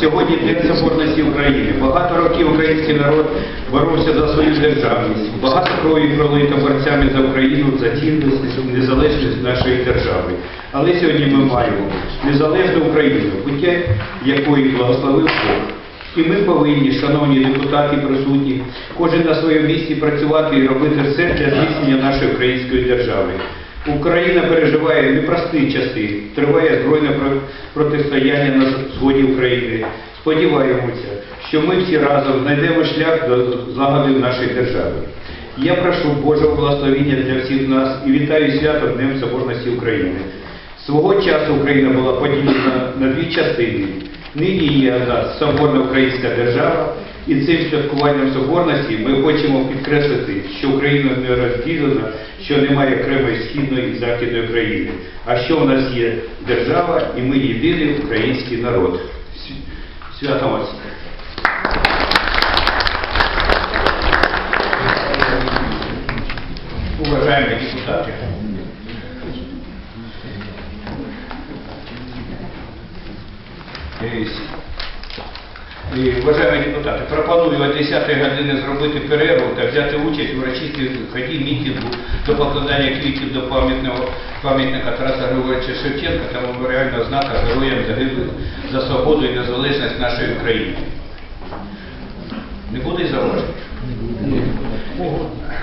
Сьогодні День Соборності України. Багато років український народ боровся за свою державність. Багато крові пролито борцями за Україну, за цінності, незалежність нашої держави. Але сьогодні ми маємо незалежну Україну, буття якої благословив Бог. І ми повинні, шановні депутати присутні, кожен на своєму місці працювати і робити все для зміцнення нашої української держави. Україна переживає непрості часи, триває збройне протистояння на сході України. Сподіваємося, що ми всі разом знайдемо шлях до злагоди в нашій державі. Я прошу Божого благословення для всіх нас і вітаю свято Днем Соборності України. Свого часу Україна була поділена на дві частини. Нині є одна соборна українська держава, і цим святкуванням соборності ми хочемо підкреслити, що Україна не розділена, що немає окремої східної і західної країни, а що в нас є держава, і ми єдиний український народ. Свя- Свято вас! Уважаемые депутаты, Е, і, Уважаемі депутати, пропоную о 10 години зробити перерву та взяти участь у урочистій ході мітингу до покладання квітів до пам'ятного пам'ятника Тараса Григоровича Шевченка та меморіального знака героям загиблих за свободу і незалежність нашої України. Не буде зауважень?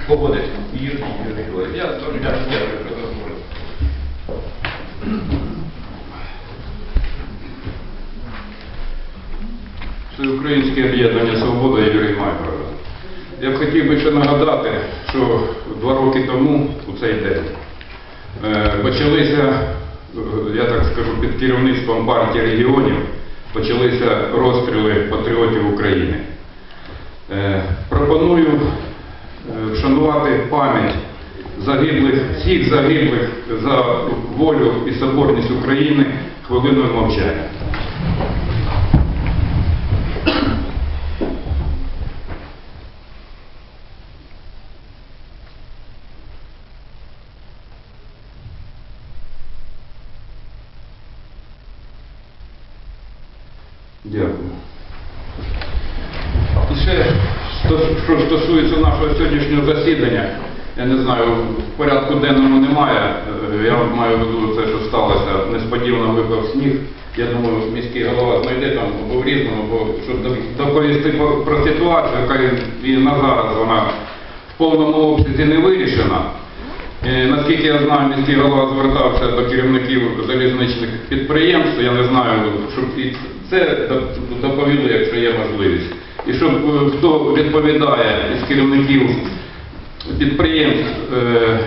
Погодить. Юрій Григорьович. Я теж дякую. Всеукраїнське об'єднання Свобода Юрій Майбород. Я б хотів би ще нагадати, що два роки тому, у цей день, е, почалися, е, я так скажу, під керівництвом партії регіонів, почалися розстріли патріотів України. Е, Пропоную вшанувати пам'ять загиблих, всіх загиблих за волю і соборність України хвилиною мовчання. Дякую. Ще, що стосується нашого сьогоднішнього засідання, я не знаю, в порядку денному немає. Е, Я маю в виду це, що сталося, несподівано випав сніг. Я думаю, міський голова знайде там або в різному, або щоб доповісти про ситуацію, яка і на зараз вона в повному обсязі не вирішена. Е, Наскільки я знаю, міський голова звертався до керівників залізничних підприємств, я не знаю, щоб і це доповіли, якщо є можливість. І щоб е, хто відповідає із керівників підприємств, е,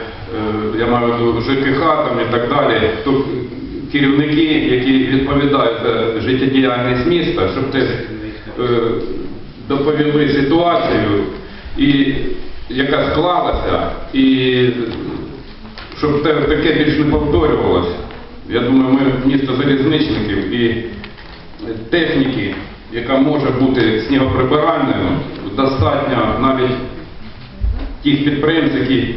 я маю виду ЖКХ там і так далі, то керівники, які відповідають за життєдіяльність міста, щоб теж доповіли ситуацію, і, яка склалася, і щоб таке більш не повторювалося. Я думаю, ми місто залізничників і техніки, яка може бути снігоприбиральною, достатньо навіть тих підприємств, які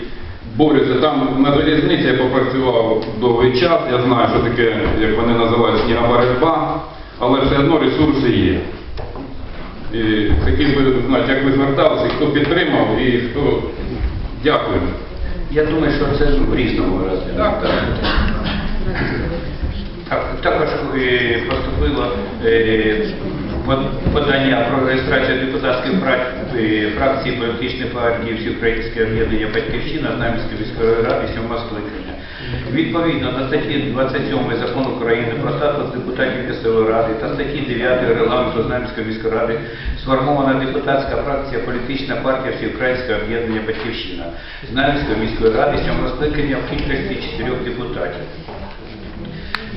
борються. Там на залізниці я попрацював довгий час, я знаю, що таке, як вони називають, снігоборотьба, але все одно ресурси є. І хотів би як ви зверталися, хто підтримав і хто дякую. Я думаю, що це в різному разі Так, так. Так, також е, поступило е, подання про реєстрацію депутатських е, фракцій політичної партії Всеукраїнське об'єднання Батьківщина Знам'янської міської ради 7 скликання. Відповідно до статті 27 Закону України про статус депутатів місцевої ради та статті 9 регламенту Знам'янської міської ради сформована депутатська фракція політична партія Всеукраїнське об'єднання Батьківщина Знам'янської міської ради 7 скликання в кількості 4 депутатів.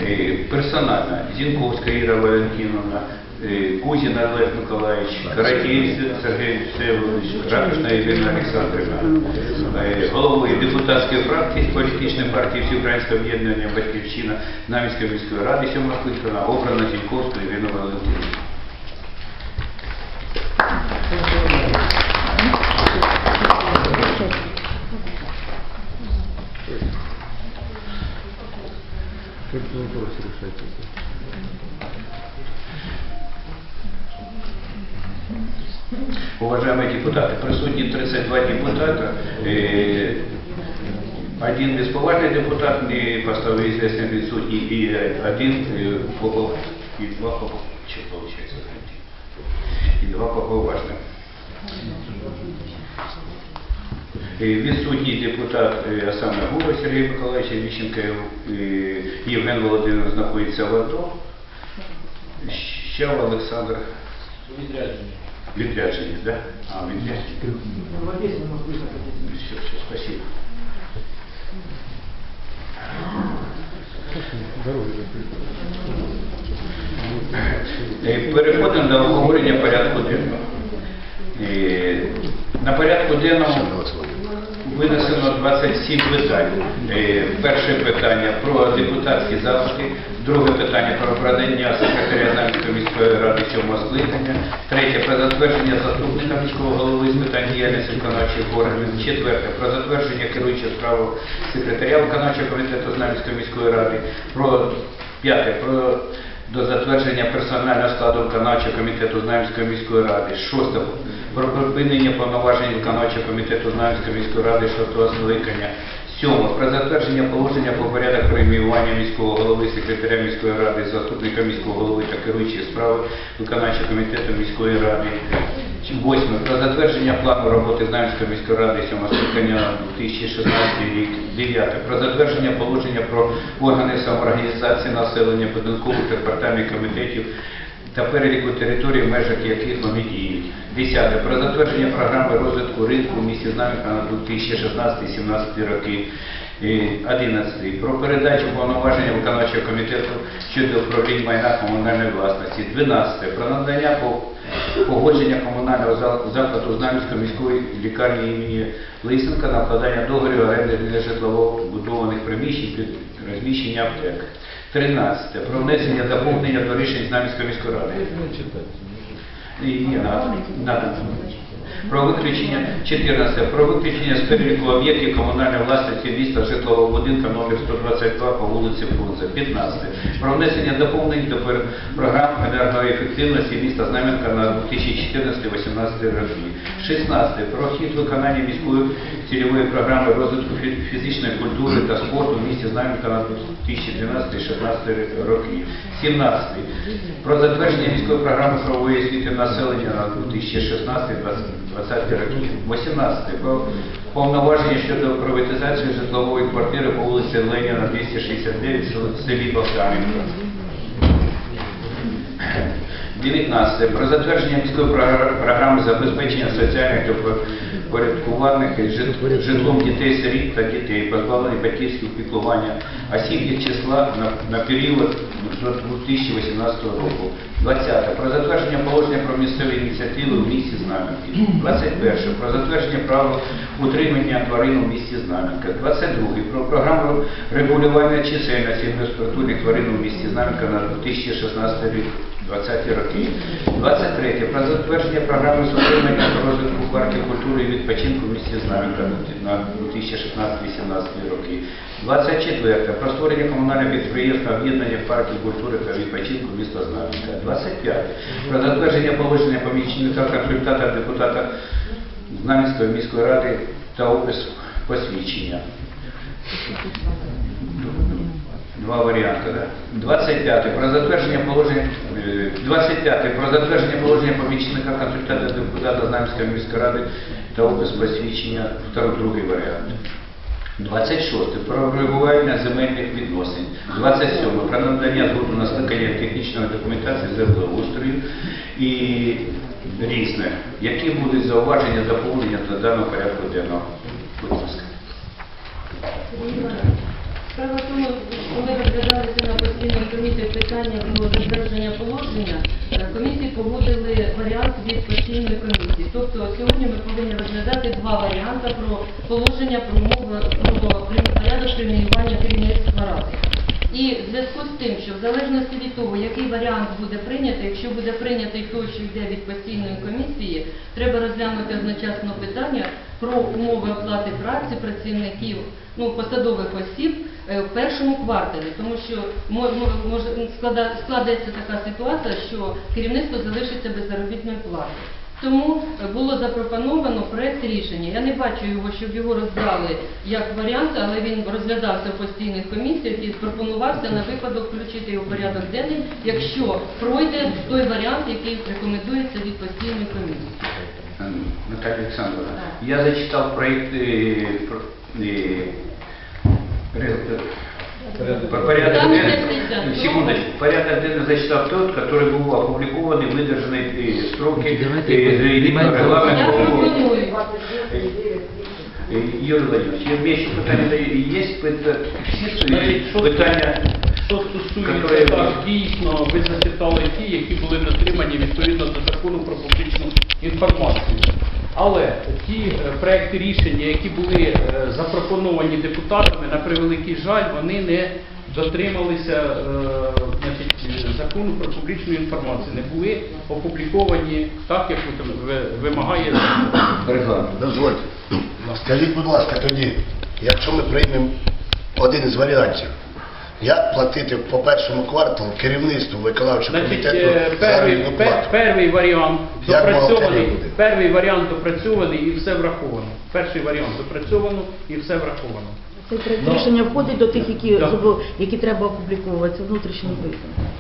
Е, персонально Зінковська Іра Валентиновна, Кузін Олег Миколаївич, Каратєєв Сергій Всеволодович, Ракушна Ірина Олександрівна, е, голови депутатської фракції політичної партії Всеукраїнського об'єднання Батьківщина Наміської міської ради сьомого скликана обрана Зінковську Ірину Валентиновну. Уважаемые депутаты, присутні 32 депутата. Е, Один бесповажный депутат, не поставил известный присутний, и один э, Попов, и два Попов, что получается, и два Поповажных. Е, Відсутній депутат, е, а саме Губа Сергій Миколаївич Віщенко, е, Євген Володимирович знаходиться в АТО. Щав Олександр Відрядження, Да? А, відрядження. Все, все, спасибо. Е, Переходимо до обговорення порядку денного. Е, На порядку денному винесено 27 питань. Е, Перше питання про депутатські запити, друге питання про обрання секретаря Знам'янської міської ради сьомого скликання, третє про затвердження заступника міського голови з питань діяльності виконавчих органів, четверте про затвердження керуючого справу секретаря виконавчого комітету Знам'янської міської ради, про п'яте про до затвердження персонального складу виконавчого комітету Знам'янської міської ради. Шосте. Про припинення повноважень виконавчого комітету Знам'янської міської ради шостого скликання. Сьоме. Про затвердження положення про порядок преміювання міського голови, секретаря міської ради, заступника міського голови та керуючої справи виконавчого комітету міської ради. Восьме. Про затвердження плану роботи Знам'янської міської ради сьомого скликання на 2016 рік. Дев'яте. Про затвердження положення про органи самоорганізації населення, будинкових та квартальних комітетів та переліку територій, в межах яких вони діють. Десяте. Про затвердження програми розвитку ринку в місті Знам'янка на 2016-2017 роки. І 11. Про передачу повноваження виконавчого комітету щодо управління майна комунальної власності. 12. Про надання по- погодження комунального закладу Знам'янської міської лікарні імені Лисенка на вкладання договорів оренди для житлово будованих приміщень під розміщення аптек. 13. Про внесення доповнення до рішень Знам'янської міської ради. Ні, ні, на, надо. Про виключення 14. Про виключення з переліку об'єктів комунальної власності міста житлового будинку номер 122 по вулиці Фрунзе. 15. Про внесення доповнень до програм енергоефективності міста Знам'янка на 2014-2018 роки. 16. Про хід виконання міської цільової програми розвитку фізичної культури та спорту в місті Знам'янка на 2013-2016 роки. 17. Про затвердження міської програми правової освіти населення на 2016-2020 роки. 18. Про повноваження щодо приватизації житлової квартири по вулиці Леніна 269 в селі Богданівка. 19. Про затвердження міської програми забезпечення соціальних та порядкуваних житлом дітей-сиріт та дітей, позбавлених батьківського піклування, осіб їх числа на, період 2018 року. 20. Про затвердження положення про місцеві ініціативи в місті Знам'янки. 21. Про затвердження правил утримання тварин у місті Знам'янка. 22. Про програму регулювання чисельності безпритульних тварин у місті Знам'янка на 2016 рік. 20 роки. 23. Про затвердження програми з утримання та розвитку парків культури і відпочинку в місті Знам'янка на 2016-2018 роки. 24. Про створення комунального підприємства об'єднання парків культури та відпочинку міста Знам'янка. 25. Про затвердження положення помічника консультата депутата Знам'янської міської ради та опис посвідчення. Два варіанти, да. 25. Про затвердження положення е, 25. Про затвердження положення помічника консультанта депутата Знам'янської міської ради та опис посвідчення. Другий варіант. 26. Про регулювання земельних відносин. 27. Про надання згоду на скликання технічної документації землеустрою і різне. Які будуть зауваження доповнення до даного порядку денного? Будь ласка. Справа в тому, коли розглядалися на постійній комісії питання про затвердження положення, е, комісії погодили варіант від постійної комісії. Тобто сьогодні ми повинні розглядати два варіанти про положення про порядок преміювання керівництва ради. І в зв'язку з тим, що в залежності від того, який варіант буде прийнятий, якщо буде прийнятий той, що йде від постійної комісії, треба розглянути одночасно питання про умови оплати праці працівників, ну посадових осіб в першому кварталі, тому що мо- мо- склада- складається така ситуація, що керівництво залишиться без заробітної плати. Тому е, було запропоновано проект рішення. Я не бачу його, щоб його роздали як варіант, але він розглядався в постійних комісіях і пропонувався на випадок включити його в порядок денний, якщо пройде той варіант, який рекомендується від постійної комісії. Наталья Александровна, Да. я зачитал проект порядок Там денный. есть Секундочку, порядок денный зачитал тот, который был опубликован и выдержаны э, сроки Давайте э, приймаємо Я регламенту. пропоную. Е, Юрій Владимирович, я більше питання даю. Є пита- всі свої Значить, що- питання, Що стосується Которые- так, дійсно, ви зачитали ті, які були дотримані відповідно до закону про публічну інформацію. Але ті е, проекти рішення, які були е, запропоновані депутатами, на превеликий жаль, вони не дотрималися е, значить, закону про публічну інформацію, не були опубліковані так, як вимагає регламент. Дозвольте. Скажіть, будь ласка, тоді, якщо ми приймемо один із варіантів, як платити по першому кварталу керівництву виконавчого Значить, комітету е, перший, заробітну пер- плату? перший варіант Як допрацьований, бухгалтерія буде? перший варіант допрацьований і все враховано. Перший варіант допрацьовано і все враховано. Цей проект рішення входить до тих, які, Так. зобов- які треба опубліковувати, це внутрішній висновок.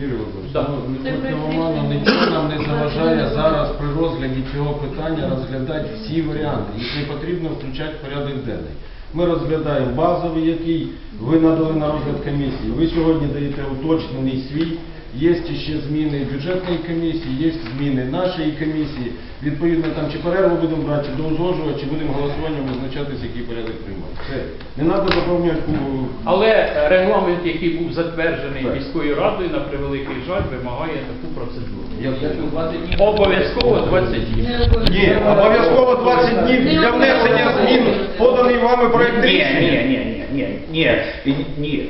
Юрій Володимирович, ну, Це нічого нам не заважає зараз при розгляді цього питання розглядати всі варіанти. Їх не потрібно включати в порядок денний. Ми розглядаємо базовий, який ви надали на розгляд комісії. Ви сьогодні даєте уточнений свій. Є ще зміни бюджетної комісії, є зміни нашої комісії. Відповідно, там чи перерву будемо брати, чи до узгоджувати, чи будемо голосуванням визначатися, який порядок приймати. Все. Не треба заповнювати Але е, регламент, який був затверджений Так. міською радою, на превеликий жаль, вимагає таку процедуру. Я- Обов'язково 20 днів. Обов'язково. Ні, обов'язково 20 днів для внесення змін, поданий вами проект Ні, рішення. ні, ні, ні, ні, ні, ні,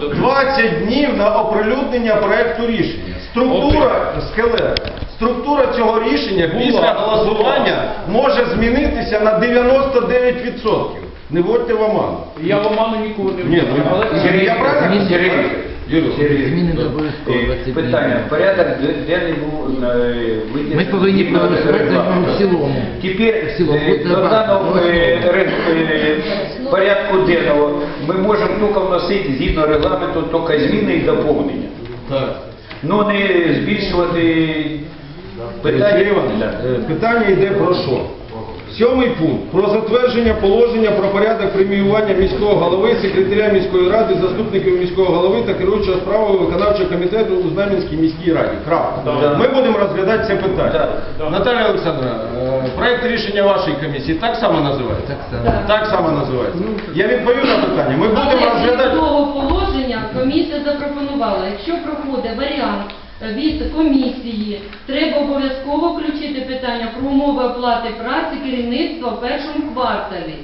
до 20 днів на оприлюднення проекту рішення. Структура скелет. Структура цього рішення після голосування може змінитися на 99%. Не вводьте в оману. я в оману нікого не Ні, ну, Сергій, я правильно? Сергій, Юрій, Сергій, Зміни до обов'язково е, 20. Питання. Порядок денний був е, виділений. Ми повинні згідно проголосувати регламенту. в цілому. Тепер В цілому. е, до даного е, е, порядку денного ми можемо тільки вносити згідно регламенту тільки зміни і доповнення. Ну не збільшувати питання. Е, питання йде про що? Сьомий пункт. Про затвердження положення про порядок преміювання міського голови, секретаря міської ради, заступників міського голови та керуючого справами виконавчого комітету у Знам'янській міській раді. Крапка. Ми будемо розглядати це питання. Да. Наталя Олександровна, е, проект рішення вашої комісії так само називається? Так само. Так само називається. Я відповів на питання. Ми будемо розглядати. того положення комісія запропонувала, якщо проходить варіант від комісії, треба обов'язково включити питання про умови оплати праці керівництва в першому кварталі.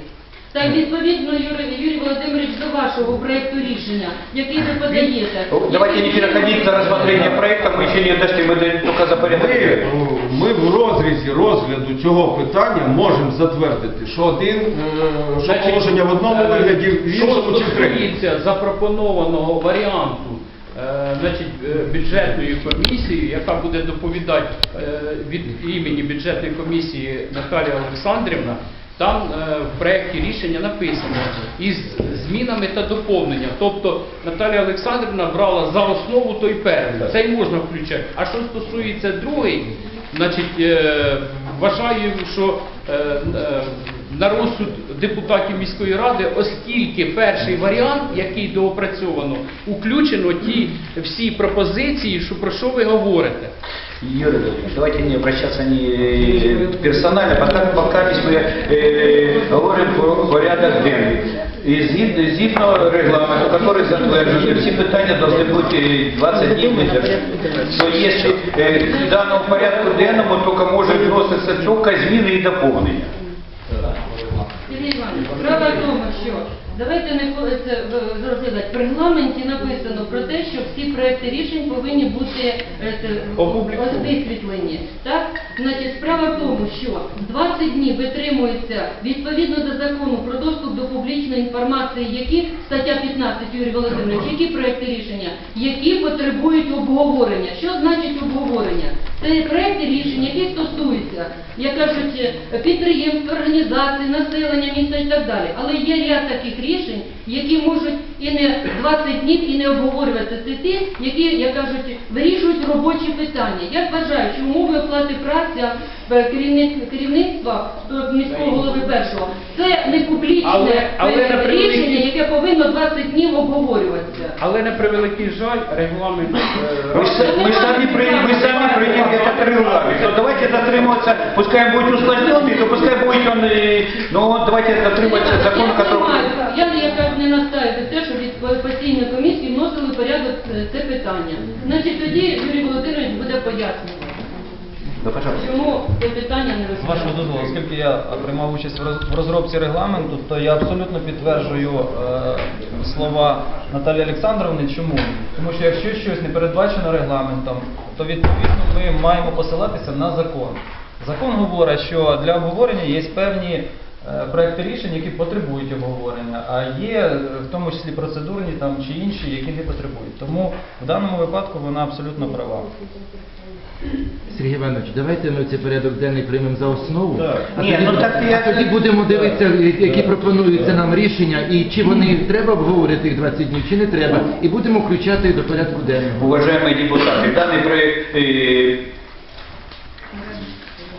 Так, відповідно, Юрій, Юрій Володимирович, до вашого проекту рішення, який ви подаєте. Ну, Давайте не переходить до рассмотрения проекта, мы еще не дошли, даем только за порядок. Ми, ми в розрізі розгляду цього питання можемо затвердити, що один е, що положення в одному е, вигляді, в іншому чи в третьому. стосується запропонованого варіанту е, значить, е, бюджетною комісією, яка буде доповідати е, від імені бюджетної комісії Наталія Олександрівна, там е, в проєкті рішення написано із змінами та доповненням. Тобто Наталія Олександрівна брала за основу той перший. Цей можна включати. А що стосується другий, значить, е, вважаю, що е, е, на розсуд депутатів міської ради, оскільки перший варіант, який доопрацьовано, включено ті всі пропозиції, що про що ви говорите. Юрий давайте не обращаться не персонально, пока, пока мы э, говорим про порядок денний. І згідно, згідно регламенту, який затверджений, всі питання повинні бути е, 20 днів видержані. То е, в даному порядку денному тільки може вноситися тільки зміни і доповнення. Сергій Іванович, справа в тому, що Давайте не це е, розглядати. В регламенті написано про те, що всі проекти рішень повинні бути е, висвітлені. Так? Значить, справа в тому, що 20 днів витримується відповідно до закону про доступ до публічної інформації, які стаття 15 Юрій Володимирович, які проекти рішення, які потребують обговорення. Що значить обговорення? Це проекти рішень, які стосуються, як кажуть, підприємств, організацій, населення міста і так далі. Але є ряд таких рішень, які можуть і не 20 днів, і не обговорюватися. Це ті, які, як кажуть, вирішують робочі питання. Я вважаю, що умови оплати праці керівництва е, міського голови першого це не публічне Але- але е, на превеликий- рішення, яке повинно 20 днів обговорюватися. Але на превеликий жаль, регламент е, Мы, с- мы сами приняли, мы сами приняли этот регламент. Но давайте дотримываться, пускай он будет усложненный, то пускай будет он, э, но вот давайте дотримываться Я закона, который... приймаю, Я якраз не настаю за те, що від постійної комісії вносили в порядок е, це питання. Значить, тоді Юрій Володимирович буде пояснювати, Да, пожалуйста. чому це питання не З вашого дозволу, оскільки я приймав участь в роз- в розробці регламенту, то я абсолютно підтверджую е, слова Наталії Олександровни. Чому? Тому що якщо щось не передбачено регламентом, то відповідно ми маємо посилатися на закон. Закон говорить, що для обговорення є певні е, проекти рішень, які потребують обговорення, а є е, в тому числі процедурні там чи інші, які не потребують. Тому в даному випадку вона абсолютно права. Сергій Іванович, давайте ми цей порядок денний приймемо за основу. Так. А, Ні, тоді, ну так я- а тоді будемо дивитися, які пропонуються нам рішення, і чи вони треба обговорити їх 20 днів, чи не треба, і будемо включати їх до порядку денного. Уважаемые депутаты, данный проект, э,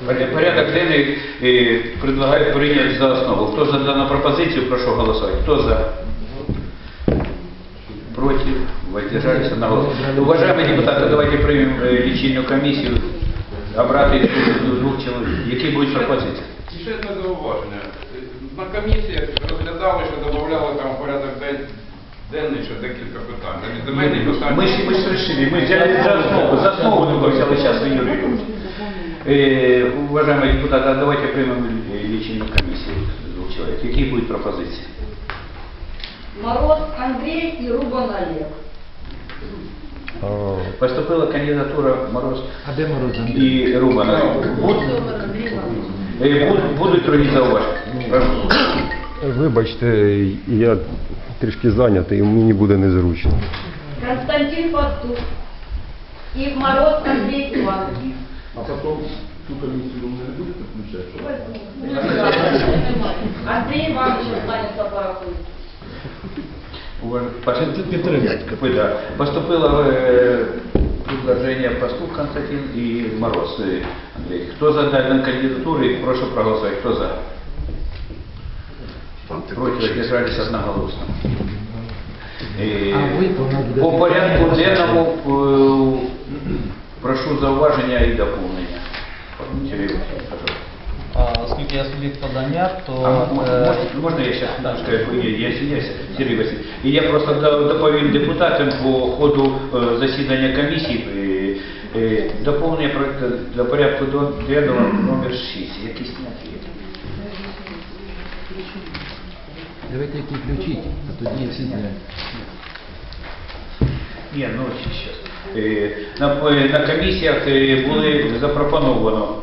поря- порядок денный э, предлагаю принять за основу. Кто за данную пропозицию, прошу голосовать. Кто за? Против? Воздержались одного. Уважаемые депутаты, давайте примем э, лечильную комиссию. Обрати двох- двох чоловік. Які будуть пропозиції? І ще одне зауваження. На комісіях розглядали, що додавали там в порядок день- денний ще декілька питань. Навіть земельні питання. Мы, ж- мы же решили, мы взяли за основу, за основу только взяли сейчас Юрий Ильич. Э, уважаемые депутаты, а давайте примем э, лечильную комиссию двух человек. Какие будут пропозиции? Мороз Андрей и Рубан Олег. Поступила кандидатура Мороз А де Мороз Андрій? і Рубана. Буд- е, буд- Будуть другі зауваження? Вибачте, я трішки зайнятий, і мені буде незручно. Константин Пастух и Мороз Андрей Иванович. Андрей Иванович останется порахуй. Уваж- Пос- Вы, да. Поступило э, предложение Пастух Константин и Мороз э, Андрей. Кто за данную кандидатуру? Прошу проголосовать. Кто за? Против воздержались одноголосно. Е, А ви по нас По будете- порядку денному е, прошу зауваження і доповнення. оскільки я суб'єкт подання, то А, е, можна, можна я зараз немножко, я, я извиняюсь, Сергій Васильович. І я просто до- доповім депутатам по ходу е, засідання комісії е, доповнення проекту до порядку до- денного номер 6. Якісь зняті є? Давайте які включіть, а тоді всі знають. Ні, ну зараз. На, на комісіях були запропоновано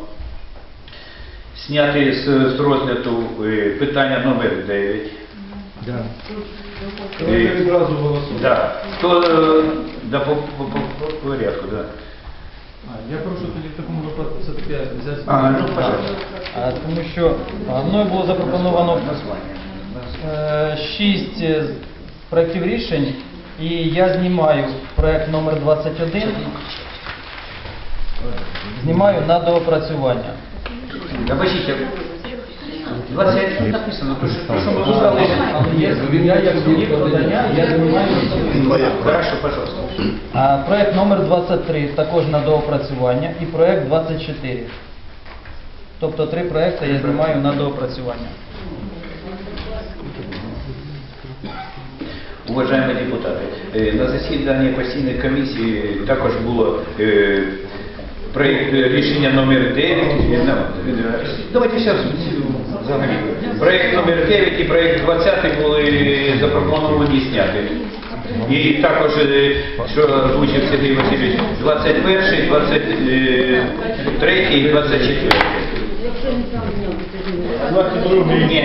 зняти з, з розгляду е, питання номер 9. Да. Давайте відразу голосуємо. Да. Хто е, да, по, по, по, по порядку, да. А, Я прошу тоді в такому випадку все-таки взяти. А, ну, пожалуйста. А, тому що а, мною було запропоновано е, шість е, з- проєктів рішень, і я знімаю проєкт номер 21, знімаю на доопрацювання. Да, бачите, 20 написано, то що, ми вибрали. Хорошо, пожалуйста. А, проект номер 23 також на доопрацювання і проект 24. Тобто три проекти я знімаю на доопрацювання. Уважаемые депутаты, е, на засіданні постійної комісії також було е, проєкт рішення номер 9. Е, на- е, Давайте зараз взагалі. Проект номер 9 і проект 20 були запропоновані зняти. І також, е, що озвучив Сергій Васильович, 21, 23 і 24. Ні.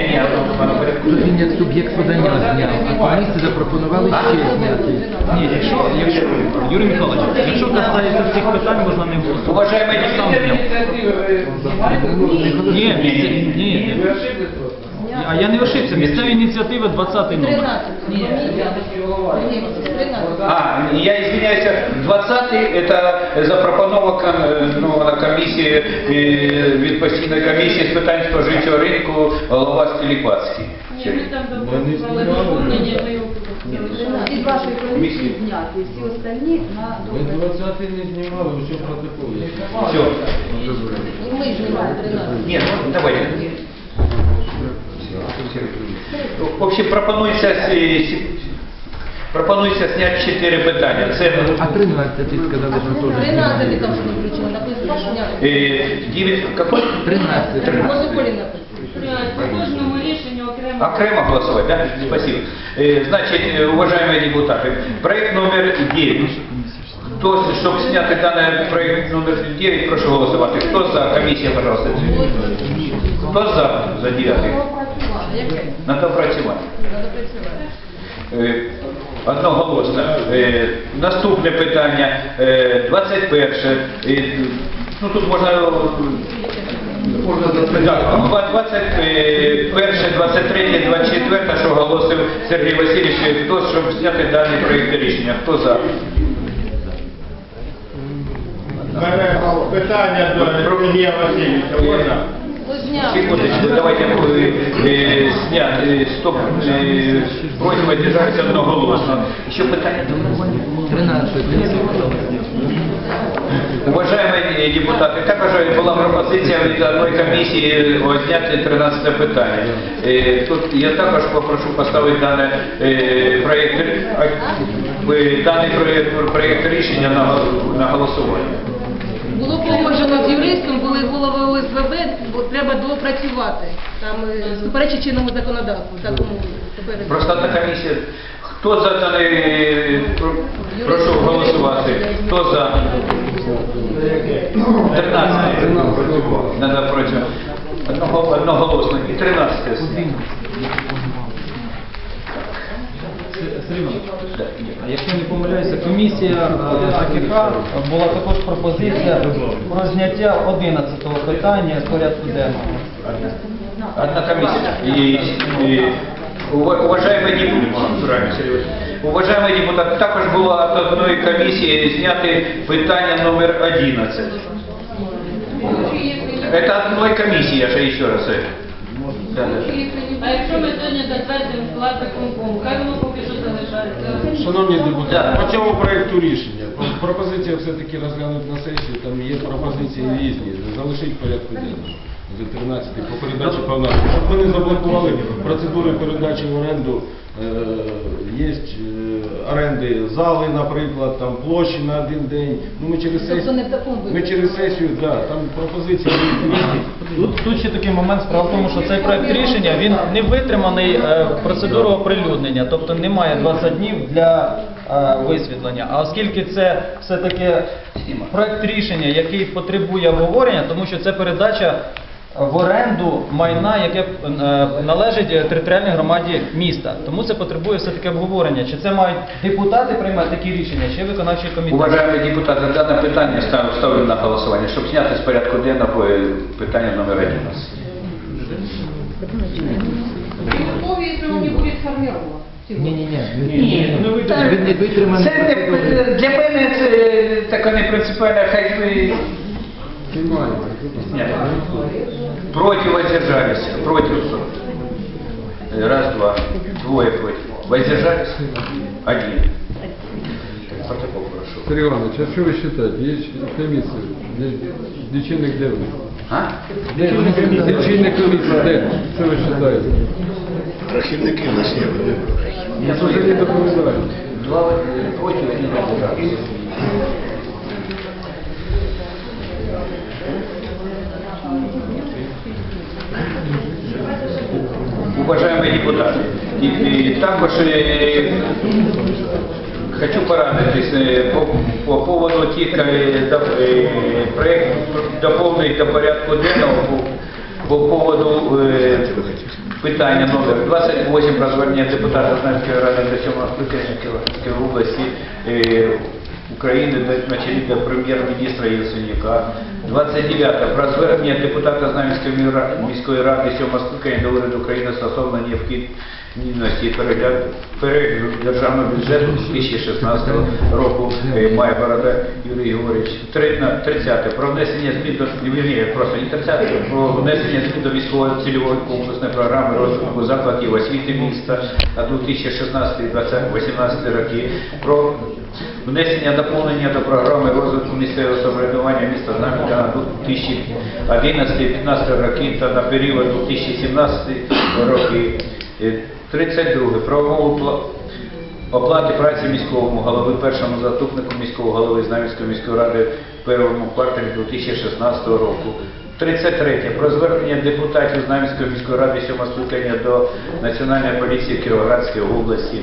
Він як суб'єкт подання зняв, а комісії запропонували ще зняти. Ні, якщо, якщо Юрій Михайлович, якщо касається цих питань, можна не голосувати. Уважаемые Сам зняв. Ні, ні, ні, ні. А я не ошибся, місцеві ініціативи 20 номер. А, я извиняюсь, 20 это запропоновка ну, на комісії е, від постійної комісії з питань споживчого ринку голова Стіліпацький. Ні, ми там допомогли доповнення, ми його Від вашої комісії зняти, всі остальні на Ми догляд. 20 не знімали, все протоколі. Все. І ми знімаємо 13. Нет, ну, давайте. В общем, пропонується, с- с- пропонується зняти 4 питання. Це А 13 ти сказали, що теж. 13 там що не включили, написано, що зняти. е, 9, какой? 13. В протоколі написано. По кожному рішенню окремо. Окремо голосовать, да? Спасибо. Э, Значит, э, уважаемые депутаты, проект номер 9. Кто, чтобы снять данный проект номер 9, прошу голосовать. Кто за? Комиссия, пожалуйста. Кто за? За 9. На допрацювання. Е, Одноголосно. Е, Наступне питання, е, 21. Е, Ну тут можна е, Можна 21, 23, 24, що оголосив Сергій Васильович, хто, щоб зняти даний проєкт рішення, хто за? У мене питання до Сергія Васильовича. Можна? Секундочку, давайте е, е, зняти, е, стоп, просьба держатися одноголосно. Ще питання до 13. Уважаемые депутаты, також була пропозиція від одної комісії зняти 13 питання. Е, Тут я також попрошу поставити дане е, проєкт, даний проєкт, рішення на голосування. Було погоджено з юристом, були голови ОСВБ, бо треба доопрацювати. Там е, суперечить чинному законодавству. Такому тепер. Просто комісія. Хто за даний, е, прошу голосувати. Хто за? 13. Надо проти. Одного, одноголосно. І 13. Сергій Іванович, а якщо не помиляюся, комісія е, АКК була також пропозиція про зняття 11-го питання з порядку денного. Одна комиссия. И, и ува- уважаемые депутаты, уважаемые депутаты, також було від одної комісії зняти питання номер 11. Это одной комиссии, я же еще раз. э, да, да. А якщо ми сьогодні затвердимо склад виконкому, хай воно поки що залишається. Шановні депутати, по цьому проєкту рішення. Пропозиція все-таки розглянути на сесію, там є пропозиції різні. Залишіть порядку денному. За 13 по передачі повноважень. Щоб ми не заблокували процедури передачі в оренду. Є оренди зали, наприклад, там площі на один день. Ну ми через Тобто сесію. не в такому Ми через сесію, да, там пропозиції. Тут, тут ще такий момент, справа в тому, що цей проект рішення він не витриманий е, процедуру оприлюднення, тобто немає 20 днів для е, висвітлення. А оскільки це все-таки проект рішення, який потребує обговорення, тому що це передача в оренду майна, яке е, належить територіальній громаді міста. Тому це потребує все-таки обговорення. Чи це мають депутати приймати такі рішення, чи виконавчий комітет? Уважаемые депутаты, дане питання ставлю, ставлю на голосування, щоб зняти з порядку денного е, питання номер 11. Условия, если он не будет формирован. Ні-ні-ні. Ні, ну, ви. Це не, для мене це така не принципіальна, хай ви... Нет. Против воздержались. Против. Раз, два. Двое против. Воздержались? Один. Протокол прошу. Сергій Іванович, а що ви вважаєте? Є комісія, лічильник де? А? Лічильник комісія де? Що ви вважаєте? Прохідники в нас є. Я вже не доповідаю. Два против, один воздержались. Уважаемые депутаты, і, і також е, хочу порадитись е, по, по поводу тих е, до- е, проект доповнень до порядку денного по, по поводу е, питання номер 28 про депутата Знам'янської ради до 7 скликання Кіровоградської області е, України до начальника прем'єр-міністра Яценюка. 29 про звернення депутата Знам'янської міської ради 7 скликання до уряду України стосовно необхідності перегляду державного бюджету 2016 року е, має Борода Юрій. Три- 30 про внесення змін до ні, просто не 30 про внесення змін до міської цільової комплексної програми розвитку закладів освіти міста на 2016-2018 роки. Про внесення доповнення до програми розвитку місцевого самоврядування міста Знам'янка на 2011-2015 роки та на період 2017 роки. Е, 32. Про оплати праці міському голови, першому заступнику міського голови Знам'янської міської ради в першому кварталі 2016 року. 33. Про звернення депутатів Знам'янської міської ради 7 скликання до Національної поліції Кіровоградської області.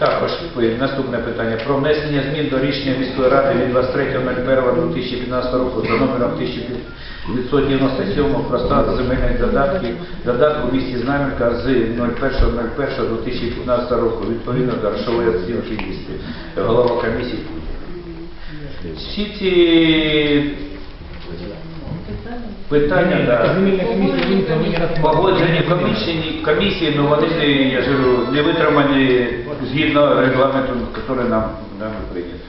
Також е, наступне питання про внесення змін до рішення міської ради від 23.01.2015 року за номером 1597 про стат земельних додатків додатку в місті Знам'янка з 01.01.2015 року відповідно до оцінки місті. Голова комісії. Всі ці питання, да, погоджені комісії, комісії, ну вони, не, я ж говорю, не витримані згідно регламенту, який нам, нам прийнято.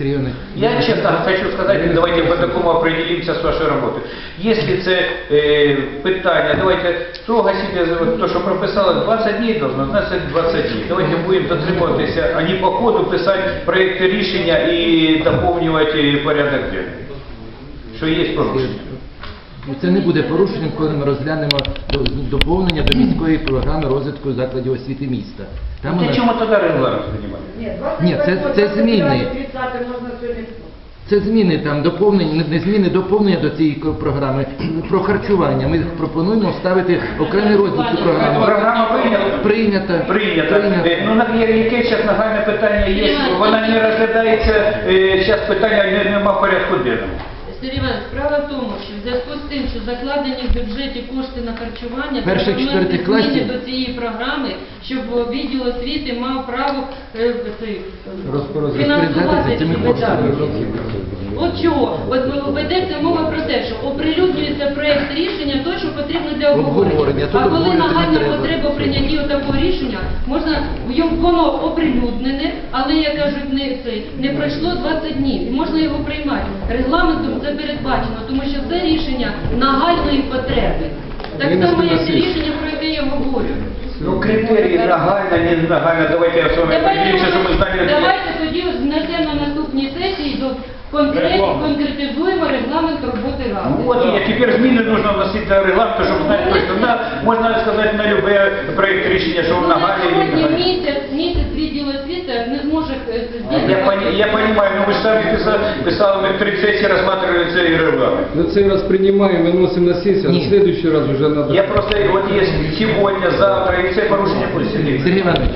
Іванович, Я честно хочу сказать, давайте по такому определимся с вашей работой. Если це е, питання, давайте строго себе, то, що прописали, 20 днів должно, значить 20 днів. Давайте будемо дотримуватися, а не по ходу писати проекти рішення і доповнювати порядок денний. Що є порушення. Ну, Це не буде порушенням, коли ми розглянемо доповнення до міської програми розвитку закладів освіти міста. Там у нас- чому тоді регламент приймати? Ні, це- це зміни. 30 можна сьогодні. Це зміни там доповнення, не- зміни доповнення до цієї програми про харчування. Ми пропонуємо вставити окремий розділ цю програму. Програма прийнята? Прийнята. Прийнята. Е, Ну, на- яке зараз нагальне питання є, вона не розглядається, зараз питання не- нема в порядку денному. Сергій Іванович, справа в тому, що в зв'язку з тим, що закладені в бюджеті кошти на харчування, Перших, внести зміни класів. до цієї програми, щоб відділ освіти мав право е, Розпоряджатися фінансувати цими ці коштами. видатки. От чого? От ведеться мова про те, що оприлюднюється проект рішення, той, що потрібно для Обговорення. А коли нагальна потреба в прийнятті такого рішення, можна воно оприлюднене, але як кажуть, не цей не пройшло 20 днів, і можна його приймати. Регламентом це передбачено, тому що це рішення нагальної потреби. Так само, як це рішення, про яке я говорю. Ну, критерії нагальна, не нагальна, давайте я з вами Давайте, щоб ми знали. давайте тоді внесемо на наступній сесії до конкретно конкретизуємо регламент роботи ради. Ну вот, и теперь зміни нужно вносити до регламенту, щоб знати точно. На, можна сказати на любе проект рішення, що Ну, на на галі сьогодні місяць, місяць відділ освіти не зможе е, я, пони- я понимаю, но вы же сами писали, писали, мы три сессии рассматривали цей регламент. На цей раз приймаємо, виносимо на сесію, а на следующий раз вже треба... Я просто, вот есть сегодня, завтра, и все порушения пусть сидит. Сергій Іванович,